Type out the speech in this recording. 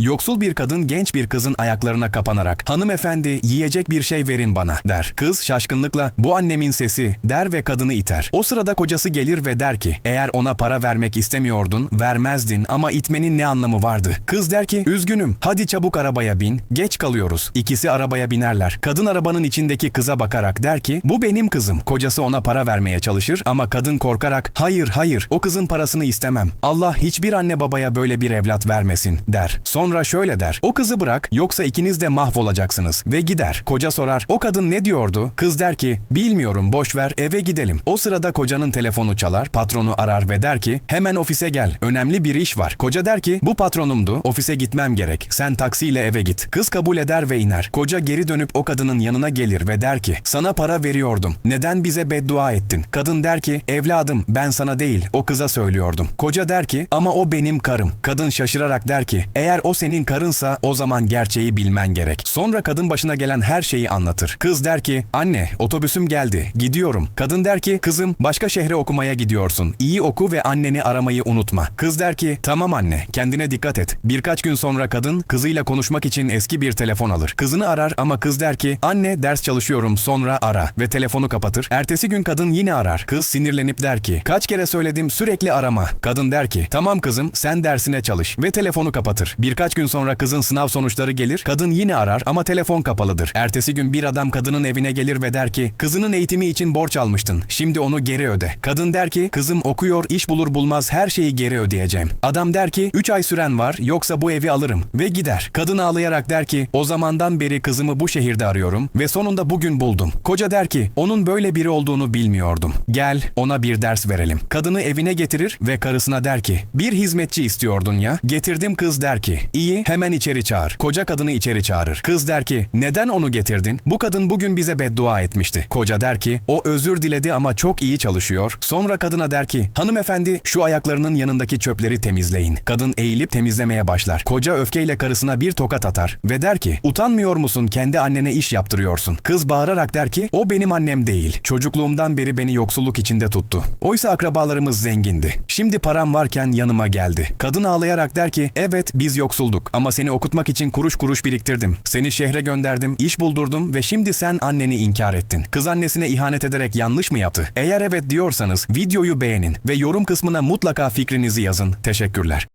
Yoksul bir kadın genç bir kızın ayaklarına kapanarak hanımefendi yiyecek bir şey verin bana der. Kız şaşkınlıkla bu annemin sesi der ve kadını iter. O sırada kocası gelir ve der ki eğer ona para vermek istemiyordun vermezdin ama itmenin ne anlamı vardı? Kız der ki üzgünüm hadi çabuk arabaya bin geç kalıyoruz. İkisi arabaya binerler. Kadın arabanın içindeki kıza bakarak der ki bu benim kızım. Kocası ona para vermeye çalışır ama kadın korkarak hayır hayır o kızın parasını istemem. Allah hiçbir anne babaya böyle bir evlat vermesin der. Sonra şöyle der o kızı bırak yoksa ikiniz de mahvolacaksınız ve gider. Koca sorar o kadın ne diyordu? Kız der ki bilmiyorum boş ver eve gidelim. O sırada kocanın telefonu çalar patronu arar ve der ki hemen ofise gel önemli bir iş var. Koca der ki bu patronumdu ofise gitmem gerek sen taksiyle eve git. Kız kabul eder ve iner. Koca geri dönüp o kadının yanına gelir ve der ki sana para veriyordum neden bize beddua ettin? Kadın der ki evladım ben sana değil o kıza söylüyordum. Koca der ki ama o benim karım. Kadın şaşırarak der ki eğer o senin karınsa o zaman gerçeği bilmen gerek. Sonra kadın başına gelen her şeyi anlatır. Kız der ki anne otobüsüm geldi gidiyorum. Kadın der ki kızım başka şehre okumaya gidiyorsun. İyi oku ve anneni aramayı unutma. Kız der ki tamam anne kendine dikkat et. Birkaç gün sonra kadın kızıyla konuşmak için eski bir telefon alır. Kızını arar ama kız der ki anne ders çalışıyorum sonra ara ve telefonu kapatır. Ertesi gün kadın yine arar. Kız sinirlenip der ki kaç kere söyledim sürekli arama. Kadın der ki tamam kızım sen dersine çalış ve telefonu kapatır. Birkaç gün sonra kızın sınav sonuçları gelir. Kadın yine arar ama telefon kapalıdır. Ertesi gün bir adam kadının evine gelir ve der ki kızının eğitimi için borç almıştın. Şimdi onu geri öde. Kadın der ki kızım okuyor iş bulur bulmaz her şeyi geri ödeyeceğim. Adam der ki 3 ay süren var yoksa bu evi alırım ve gider. Kadın ağlayarak der ki o zamandan beri kızımı bu şehirde arıyorum ve sonunda bugün buldum. Koca der ki onun böyle biri olduğunu bilmiyordum. Gel ona bir ders verelim. Kadını evine getirir ve karısına der ki bir hizmetçi istiyordun ya. Getirdim kız der ki iyi hemen içeri çağır. Koca kadını içeri çağırır. Kız der ki neden onu getirdin? Bu kadın bugün bize beddua etmişti. Koca der ki o özür diledi ama çok iyi çalışıyor. Sonra kadına der ki hanımefendi şu ayaklarının yanındaki çöpleri temizleyin. Kadın eğilip temizlemeye başlar. Koca öfkeyle karısına bir tokat atar ve der ki utanmıyor musun kendi annene iş yaptırıyorsun. Kız bağırarak der ki o benim annem değil. Çocukluğumdan beri beni yoksulluk içinde tuttu. Oysa akrabalarımız zengindi. Şimdi param varken yanıma geldi. Kadın ağlayarak der ki evet biz yoksulduk ama seni okutmak için kuruş kuruş biriktirdim. Seni şehre gönderdim, iş buldurdum ve şimdi sen anneni inkar ettin. Kız annesine ihanet ederek yanlış mı yaptı? Eğer evet diyorsanız videoyu beğenin ve yorum kısmına mutlaka fikrinizi yazın. Teşekkürler.